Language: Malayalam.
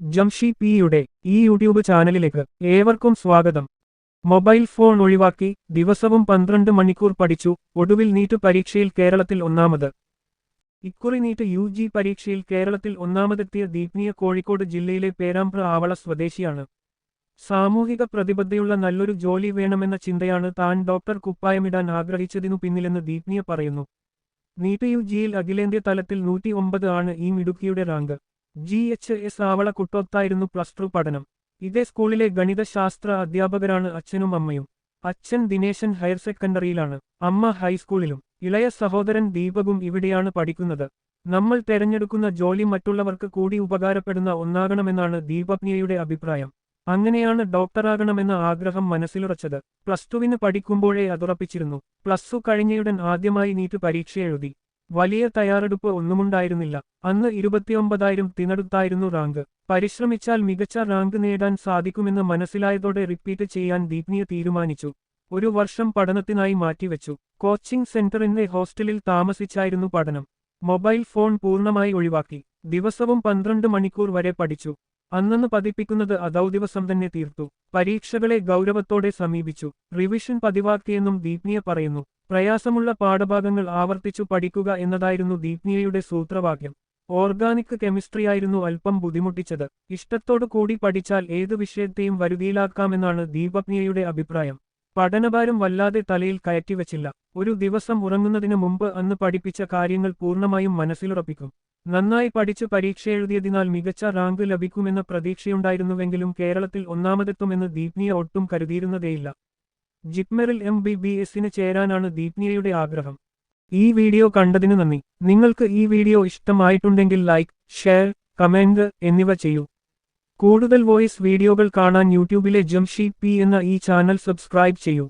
ജംഷി പിയുടെ ഈ യൂട്യൂബ് ചാനലിലേക്ക് ഏവർക്കും സ്വാഗതം. മൊബൈൽ ഫോൺ ഒഴിവാക്കി ദിവസവും പന്ത്രണ്ട് മണിക്കൂർ പഠിച്ചു. ഒടുവിൽ നീറ്റ് പരീക്ഷയിൽ കേരളത്തിൽ ഒന്നാമത്. ഇക്കുറി നീറ്റ് യു ജി പരീക്ഷയിൽ കേരളത്തിൽ ഒന്നാമതെത്തിയ ദീപ്നിയ കോഴിക്കോട് ജില്ലയിലെ പേരാമ്പ്ര ആവള സ്വദേശിയാണ്. സാമൂഹിക പ്രതിബദ്ധതയുള്ള നല്ലൊരു ജോലി വേണമെന്ന ചിന്തയാണ് താൻ ഡോക്ടർ കുപ്പായമിടാൻ ആഗ്രഹിച്ചതിനു പിന്നിലെന്ന് ദീപ്നിയ പറയുന്നു. നീറ്റ് യു ജിയിൽ അഖിലേന്ത്യാ തലത്തിൽ നൂറ്റി ഒമ്പത് ആണ് ഈ മിടുക്കിയുടെ rank. G H S Avala കുട്ടോത്തായിരുന്നു പ്ലസ് ടു പഠനം. ഇതേ സ്കൂളിലെ ഗണിതശാസ്ത്ര അധ്യാപകരാണ് അച്ഛനും അമ്മയും. അച്ഛൻ ദിനേശൻ ഹയർ സെക്കൻഡറിയിലാണ് അമ്മ ഹൈസ്കൂളിലും. ഇളയ സഹോദരൻ ദീപകും ഇവിടെയാണ് പഠിക്കുന്നത്. നമ്മൾ തെരഞ്ഞെടുക്കുന്ന ജോലി മറ്റുള്ളവർക്ക് കൂടി ഉപകാരപ്പെടുന്ന ഒന്നാകണമെന്നാണ് ദീപജ്ഞയുടെ അഭിപ്രായം. അങ്ങനെയാണ് ഡോക്ടറാകണമെന്ന ആഗ്രഹം മനസ്സിലുറച്ചത്. പ്ലസ് ടുവിന് പഠിക്കുമ്പോഴേ അതുറപ്പിച്ചിരുന്നു. പ്ലസ് ടു കഴിഞ്ഞയുടൻ ആദ്യമായി നീറ്റ് പരീക്ഷ എഴുതി വലിയ തയ്യാറെടുപ്പ് ഒന്നുമുണ്ടായിരുന്നില്ല. അന്ന് ഇരുപത്തിയൊമ്പതായിരം തിനടുത്തായിരുന്നു റാങ്ക്. പരിശ്രമിച്ചാൽ മികച്ച റാങ്ക് നേടാൻ സാധിക്കുമെന്ന് മനസ്സിലായതോടെ റിപ്പീറ്റ് ചെയ്യാൻ ദീപ്നിയ തീരുമാനിച്ചു. ഒരു വർഷം പഠനത്തിനായി മാറ്റിവെച്ചു. കോച്ചിംഗ് സെന്ററിന്റെ ഹോസ്റ്റലിൽ താമസിച്ചായിരുന്നു പഠനം. മൊബൈൽ ഫോൺ പൂർണമായി ഒഴിവാക്കി. ദിവസവും പന്ത്രണ്ട് മണിക്കൂർ വരെ പഠിച്ചു. അന്നന്ന് പതിപ്പിക്കുന്നത് അതൌ ദിവസം തന്നെ തീർത്തു. പരീക്ഷകളെ ഗൗരവത്തോടെ സമീപിച്ചു. റിവിഷൻ പതിവാക്കിയെന്നും ദീപ്നിയ പറയുന്നു. പ്രയാസമുള്ള പാഠഭാഗങ്ങൾ ആവർത്തിച്ചു പഠിക്കുക എന്നതായിരുന്നു ദീപ്നിയയുടെ സൂത്രവാക്യം. ഓർഗാനിക് കെമിസ്ട്രിയായിരുന്നു അല്പം ബുദ്ധിമുട്ടിച്ചത്. ഇഷ്ടത്തോടു കൂടി പഠിച്ചാൽ ഏതു വിഷയത്തെയും വരുതിയിലാക്കാമെന്നാണ് ദീപജ്ഞയുടെ അഭിപ്രായം. പഠനഭാരം വല്ലാതെ തലയിൽ കയറ്റിവച്ചില്ല. ഒരു ദിവസം ഉറങ്ങുന്നതിന് മുമ്പ് അന്ന് പഠിപ്പിച്ച കാര്യങ്ങൾ പൂർണമായും മനസ്സിലുറപ്പിക്കും. നന്നായി പഠിച്ച് പരീക്ഷ എഴുതിയതിനാൽ മികച്ച റാങ്ക് ലഭിക്കുമെന്ന പ്രതീക്ഷയുണ്ടായിരുന്നുവെങ്കിലും കേരളത്തിൽ ഒന്നാമതെത്തുമെന്ന് ദീപ്നിയ ഒട്ടും കരുതിയിരുന്നതേയില്ല. ജിപ്മറിൽ എം ബി ബി എസിന് ചേരാനാണ് ദീപ്നിയയുടെ ആഗ്രഹം. ഈ വീഡിയോ കണ്ടതിന് നന്ദി. നിങ്ങൾക്ക് ഈ വീഡിയോ ഇഷ്ടമായിട്ടുണ്ടെങ്കിൽ ലൈക്ക് ഷെയർ കമന്റ് എന്നിവ ചെയ്യൂ. കൂടുതൽ വോയിസ് വീഡിയോകൾ കാണാൻ യൂട്യൂബിലെ ജംഷി പി എന്ന ഈ ചാനൽ സബ്സ്ക്രൈബ് ചെയ്യൂ.